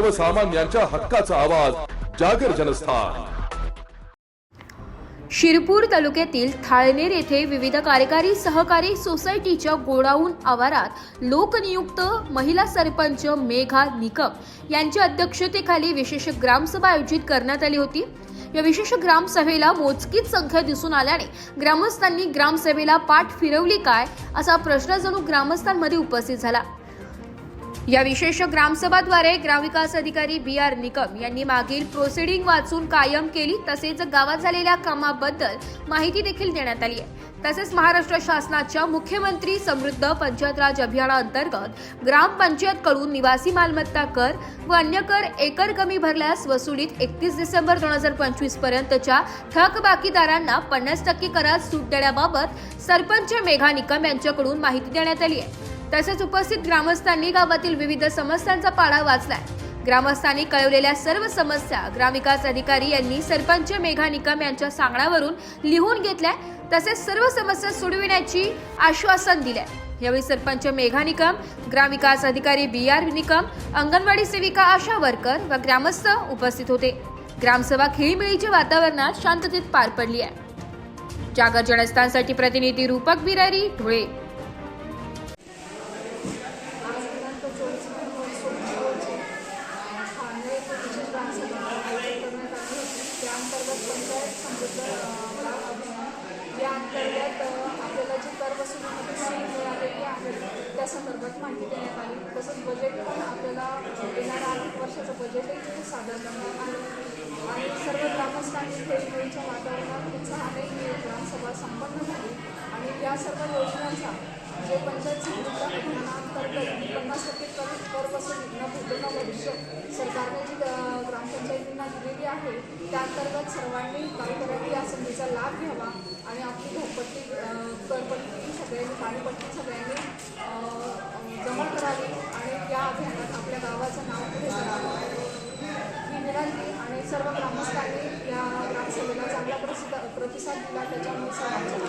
सर्वसामान्यांच्या हक्काचा आवाज जागर जनस्थान. शिरपूर तालुक्यातील थाळनेर येथे विविध कार्यकारी सहकारी सोसायटीच्या गोडाऊन आवारात लोकनियुक्त महिला सरपंच मेघा निकम यांच्या अध्यक्षतेखाली विशेष ग्रामसभा आयोजित करण्यात आली होती. या विशेष ग्रामसभेला मोजकीच संख्या दिसून आल्याने ग्रामस्थांनी ग्रामसभेला पाठ फिरवली काय असा प्रश्न जणू ग्रामस्थांमध्ये उपस्थित झाला. या विशेष ग्रामसभाद्वारे ग्रामविकास अधिकारी बी आर निकम यांनी मागील प्रोसिडिंग वाचून कायम केली तसेच गावात झालेल्या कामाबद्दल माहिती देखील देण्यात आली आहे. तसेच महाराष्ट्र शासनाच्या मुख्यमंत्री समृद्ध पंचायत राज अभियानाअंतर्गत ग्रामपंचायतकडून निवासी मालमत्ता कर व अन्य कर एकर कमी भरल्यास वसुलीत एकतीस डिसेंबर दोन हजार पंचवीस पर्यंतच्या थकबाकीदारांना पन्नास टक्के करात सूट देण्याबाबत सरपंच मेघा निकम यांच्याकडून माहिती देण्यात आली आहे. तसेच उपस्थित ग्रामस्थांनी गावातील विविध समस्यांचा पाढा वाचलाय. ग्रामस्थांनी कळवलेल्या सर्व समस्या ग्रामविकास अधिकारी यांनी सरपंच मेघा निकम यांच्या सांगण्यावरून लिहून घेतल्या तसेच सर्व समस्या सोडविण्याची आश्वासन दिले यावेळी सरपंच मेघा निकम ग्रामविकास अधिकारी बी आर निकम अंगणवाडी सेविका आशा वर्कर व ग्रामस्थ उपस्थित होते. ग्रामसभा खिळीमिळीच्या वातावरणात शांततेत पार पडली आहे. जागर जनस्थानसाठी प्रतिनिधी रूपक बिरारी धुळे. अंतर्गत पंचायत समृद्ध अ, अभियान या अंतर्गत आपल्याला जी कर वसुलीमध्ये सूट मिळालेली आहे त्या संदर्भात माहिती देण्यात आली. तसंच बजेट पण आपल्याला येणाऱ्या आर्थिक वर्षाचं बजेटही सादर करण्यात आलं आणि सर्व ग्रामस्थांनी खेळीमेळीच्या वातावरणात उत्साहाने ही ग्रामसभा संपन्न झाली. आणि या सर्व योजनांचा जे पंचायत समृद्ध अभियानांतर्गत पन्नास टक्के कर कर वसुली न भूतकाळ भविष्य सरकारने जी ग्रामपंचायतींना आहे. त्या अंतर्गत सर्वांनी गावकऱ्यांनी या संधीचा लाभ घ्यावा आणि आपली घरपट्टी करपट्टी सगळ्यांनी पाणीपट्टी सगळ्यांनी जमा करावी आणि या अभियानात आपल्या गावाचं नाव पुढे करावं. ही विनंती आणि सर्व ग्रामस्थांनी या ग्रामसभेला चांगला प्रसिद्ध प्रतिसाद दिला. त्याच्यामुळे सर्वांचे